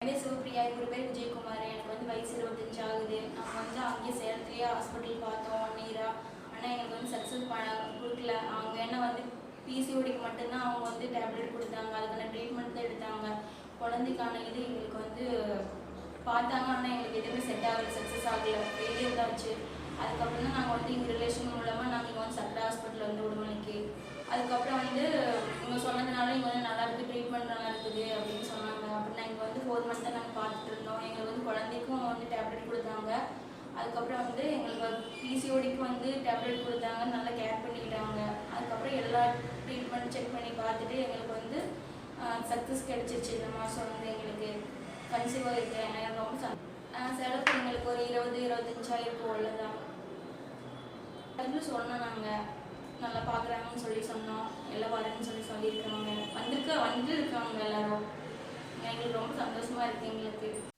பேர் சிவப்பிரியா இவரு பேர் விஜயகுமார் எனக்கு வந்து வயசு இருபத்தஞ்சு ஆகுது நாங்கள் வந்து அங்கேயே சேலத்துலேயே ஹாஸ்பிட்டல் பார்த்தோம் ஒன் இயராக ஆனால் எங்களுக்கு வந்து சக்ஸஸ் பண்ண கொடுக்கல. அவங்க என்ன வந்து பிசிஓடிக்கு மட்டும்தான் அவங்க வந்து டேப்லெட் கொடுத்தாங்க. அதுக்கான ட்ரீட்மெண்ட் தான் எடுத்தாங்க. குழந்தைக்கான இது எங்களுக்கு வந்து பார்த்தாங்க. ஆனால் எங்களுக்கு எதுவுமே செட் ஆகல சக்ஸஸ் ஆகல. ஃபெயிலியர் தான் ஆச்சு. அதுக்கப்புறம் தான் நாங்கள் வந்து எங்கள் ரிலேஷன் மூலமாக நாங்கள் இங்கே வந்து சக்கரை ஹாஸ்பிட்டல் வந்து உடுமலைக்கு அதுக்கப்புறம் வந்து இவங்க சொன்னதுனால இங்கே வந்து நல்லா இருக்குது ட்ரீட்மெண்ட் நல்லா இருக்குது அப்படின்னு சொன்னாங்க அப்புறம் நான் இங்கே வந்து ஃபோர் மந்த்தாக நாங்கள் பார்த்துட்டு இருந்தோம். எங்களுக்கு வந்து குழந்தைக்கும் வந்து டேப்லெட் கொடுத்தாங்க. அதுக்கப்புறம் வந்து எங்களுக்கு பிசிஓடிக்கு வந்து டேப்லெட் கொடுத்தாங்க. நல்லா கேர் பண்ணிக்கிட்டாங்க. அதுக்கப்புறம் எல்லா ட்ரீட்மெண்ட் செக் பண்ணி பார்த்துட்டு எங்களுக்கு வந்து சக்ஸஸ் கிடைச்சிருச்சு. இந்த மாதம் வந்து எங்களுக்கு கன்சீவாக இருக்கேன் ரொம்ப சந் செலவு எங்களுக்கு ஒரு இருபது இருபத்தஞ்சாயிரம் அவ்வளோதான் அதுவும் சொன்னோம் நாங்கள் நல்லா பார்க்குறாங்கன்னு சொல்லி சொன்னோம். எல்லாம் வரேன்னு சொல்லி சொல்லியிருக்காங்க வந்திருக்க வந்துருக்காங்க எல்லாம் எங்களுக்கு ரொம்ப சந்தோஷமா இருக்கு எங்களுக்கு